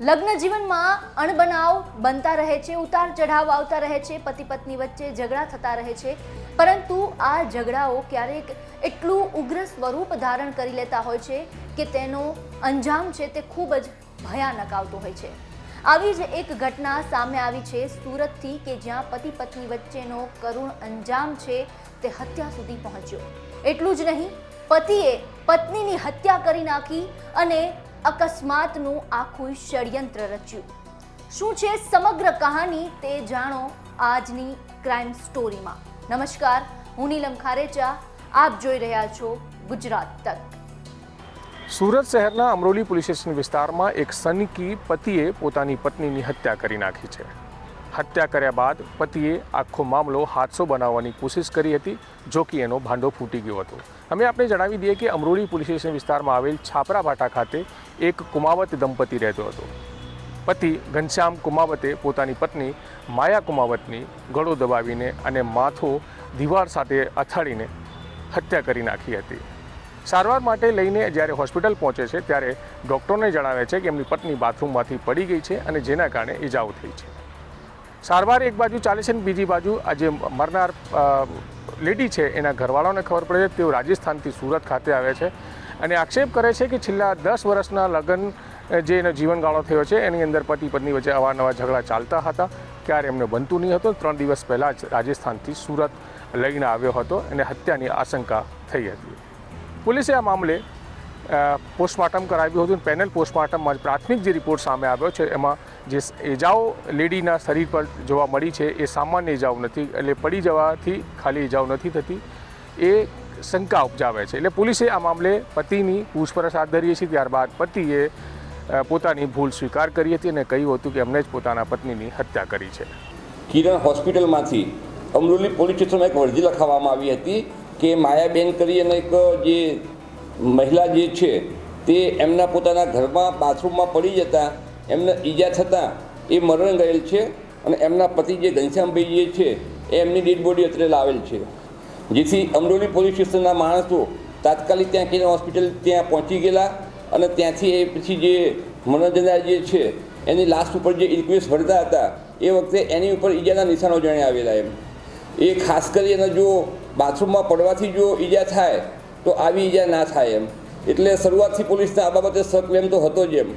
લગ્ન જીવનમાં અણબનાવ બનતા રહે છે, ઉતાર ચઢાવ આવતા રહે છે પતિ પત્ની વચ્ચે ઝઘડા થતા રહે છે. પરંતુ આ ઝઘડાઓ ક્યારેક એટલું ઉગ્ર સ્વરૂપ ધારણ કરી લેતા હોય છે કે તેનો અંજામ છે તે ખૂબ જ ભયાનક આવતો હોય છે. આવી જ એક ઘટના સામે આવી છે સુરતથી કે જ્યાં પતિ પત્ની વચ્ચેનો કરુણ અંજામ છે તે હત્યા સુધી પહોંચ્યો. એટલું જ નહીં, પતિએ પત્નીની હત્યા કરી નાખી અને અકસ્માતનું આખું ષડયંત્ર રચ્યું. શું છે સમગ્ર કહાની તે જાણો આજની ક્રાઇમ સ્ટોરીમાં નમસ્કાર, હું નીલમ ખારેચા, આપ જોઈ રહ્યા છો ગુજરાત તક. સુરત શહેરના અમરોલી પોલીસ સ્ટેશન વિસ્તારમાં એક સનકી પતિએ પોતાની પત્નીની હત્યા કરી નાખી છે. હત્યા કર્યા બાદ પતિએ આખો મામલો હાદસો બનાવવાની કોશિશ કરી હતી, જો કે એનો ભાંડો ફૂટી ગયો હતો. અમે આપને જણાવી દઈએ કે અમરોલી પોલીસ સ્ટેશન વિસ્તારમાં આવેલ છાપરાભાટા ખાતે એક કુમાવત દંપતી રહેતો હતો. પતિ ઘનશ્યામ કુમાવતે પોતાની પત્ની માયા કુમાવતની ગળો દબાવીને અને માથો દીવાર સાથે અથાડીને હત્યા કરી નાખી હતી. સારવાર માટે લઈને જ્યારે હોસ્પિટલ પહોંચે છે, ત્યારે ડૉક્ટરને જણાવે છે કે એમની પત્ની બાથરૂમમાંથી પડી ગઈ છે અને જેના કારણે ઈજાઓ થઈ છે. સારવાર એક બાજુ ચાલે છે ને બીજી બાજુ આ જે મરનાર લેડી છે એના ઘરવાળાને ખબર પડે છે, તેઓ રાજસ્થાનથી સુરત ખાતે આવે છે. અને આક્ષેપ કરે છે કે છેલ્લા દસ વર્ષના લગ્ન જે એનો જીવનગાળો થયો છે, એની અંદર પતિ પત્ની વચ્ચે અવારનવાર ઝઘડા ચાલતા હતા. ક્યારે એમને બનતું નહીં હતું. ત્રણ દિવસ પહેલાં જ રાજસ્થાનથી સુરત લઈને આવ્યો હતો. અને હત્યાની આશંકા થઈ હતી. પોલીસે આ મામલે પોસ્ટમોર્ટમ કરાવ્યું હતું પેનલ પોસ્ટમોર્ટમમાં પ્રાથમિક જે રિપોર્ટ સામે આવ્યો છે, એમાં જે ઇજાઓ લેડીના શરીર પર જોવા મળી છે, એ સામાન્ય ઇજાઓ નથી, એટલે પડી જવાથી ખાલી ઇજાઓ નથી થતી, એ શંકા ઉપજાવે છે. એટલે પોલીસે આ મામલે પતિની પૂછપરછ હાથ ધરી છે ત્યારબાદ પતિએ પોતાની ભૂલ સ્વીકાર કરી હતી અને કહ્યું હતું કે એમણે જ પોતાના પત્નીની હત્યા કરી છે. કિરણ હોસ્પિટલમાંથી અમરોલી પોલીસ સ્ટેશનમાં એક અરજી લખાવવામાં આવી હતી કે માયાબેન કરી અને એક જે મહિલા જે છે, તે એમના પોતાના ઘરમાં બાથરૂમમાં પડી જતાં, એમને ઈજા થતાં એ મરણ ગયેલ છે અને એમના પતિ જે ઘનશ્યામભાઈ જે છે, એ એમની ડેડ બોડી અત્રે લાવેલ છે. જેથી અમરોલી પોલીસ સ્ટેશનના માણસો તાત્કાલિક ત્યાં કિરણ હોસ્પિટલ ત્યાં પહોંચી ગયેલા અને ત્યાંથી એ પછી જે મનોજના જે છે, એની લાસ્ટ ઉપર જે ઇન્ક્વેસ્ટ ભરતા હતા, એ વખતે એની ઉપર ઈજાના નિશાનો જણે આવેલા એમ. એ ખાસ કરીને જો બાથરૂમમાં પડવાથી જો ઈજા થાય તો આવી ઈજા ના થાય એમ. એટલે શરૂઆતથી પોલીસને આ બાબતે સક્લેમ તો હતો જ એમ.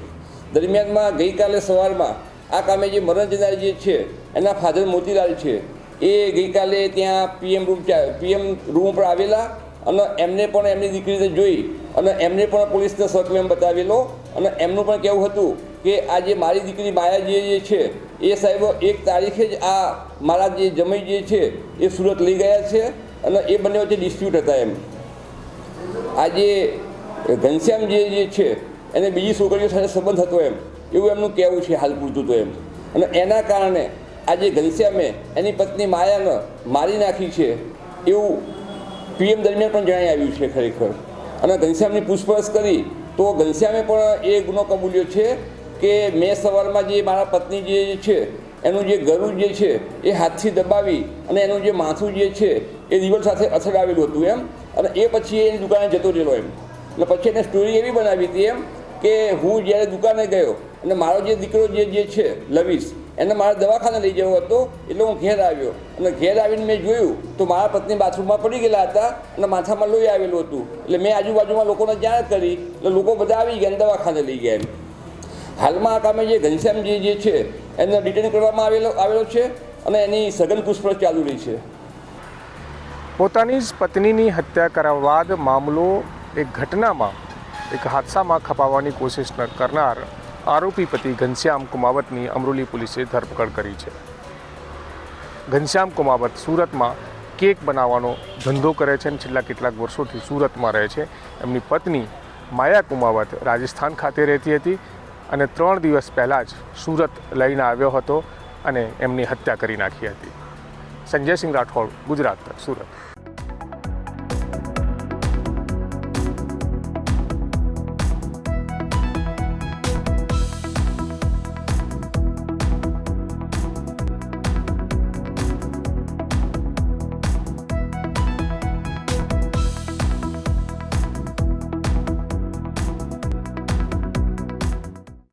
દરમિયાનમાં ગઈકાલે સવારમાં આ કામે જે મરણ જનાર જે છે, એના ફાધર મોતીલાલ છે, એ ગઈકાલે ત્યાં પીએમ રૂમ પીએમ રૂમ ઉપર આવેલા અને એમને પણ એમની દીકરીને જોઈ અને એમને પણ પોલીસને સક્લેમ બતાવેલો અને એમનું પણ કહેવું હતું કે આ જે મારી દીકરી માયા જે છે, એ સાહેબ એક તારીખે જ આ મારા જે જમઈ જે છે, એ સુરત લઈ ગયા છે અને એ બંને વચ્ચે ડિસ્પ્યુટ હતા એમ. આજે ઘનશ્યામ જે જે છે, એને બીજી છોકરીઓ સાથે સંબંધ હતો એમ. એવું એમનું કહેવું છે હાલ પૂરતું તો એમ. અને એના કારણે આજે ઘનશ્યામે એની પત્ની માયાને મારી નાખી છે, એવું પીએમ દરમિયાન પણ જણાઈ આવ્યું છે ખરેખર. અને ઘનશ્યામની પૂછપરછ કરી, તો ઘનશ્યામે પણ એ ગુનો કબૂલ્યો છે કે મેં સવારમાં જે મારા પત્ની જે છે એનું જે ગરું જે છે, એ હાથથી દબાવી અને એનું જે માથું જે છે, એ દિવાલ સાથે અથડાવેલું હતું એમ. અને એ પછી એની દુકાને જતો રહેલો એમ. એટલે પછી એને સ્ટોરી એવી બનાવી હતી એમ કે હું જ્યારે દુકાને ગયો અને મારો જે દીકરો જે જે છે લવીશ એને મારે દવાખાને લઈ જવો હતો, એટલે હું ઘેર આવ્યો. અને ઘેર આવીને મેં જોયું તો મારા પત્ની બાથરૂમમાં પડી ગયેલા હતા અને માથામાં લોહી આવેલું હતું. એટલે મેં આજુબાજુમાં લોકોને જાણ કરી, એટલે લોકો બધા આવી ગયા દવાખાને લઈ ગયા એમ. હાલમાં આ કામે જે ઘનશ્યામજી જે છે એને ડિટેન કરવામાં આવેલો આવેલો છે અને એની સઘન પૂછપરછ ચાલુ રહી છે. પોતાની જ પત્નીની હત્યા કર્યા બાદ મામલો એક ઘટનામાં, એક હાદસામાં ખપાવવાની કોશિશ કરનાર આરોપી પતિ ઘનશ્યામ કુમાવતની અમરોલી પોલીસે ધરપકડ કરી છે. ઘનશ્યામ કુમાવત સુરતમાં કેક બનાવવાનો ધંધો કરે છે અને છેલ્લા કેટલાક વર્ષોથી સુરતમાં રહે છે. એમની પત્ની માયા કુમાવત રાજસ્થાન ખાતે રહેતી હતી. અને ત્રણ દિવસ પહેલાં જ સુરત લઈને આવ્યો હતો અને એમની હત્યા કરી નાખી હતી. સંજયસિંહ રાઠોડ, ગુજરાત, સુરત.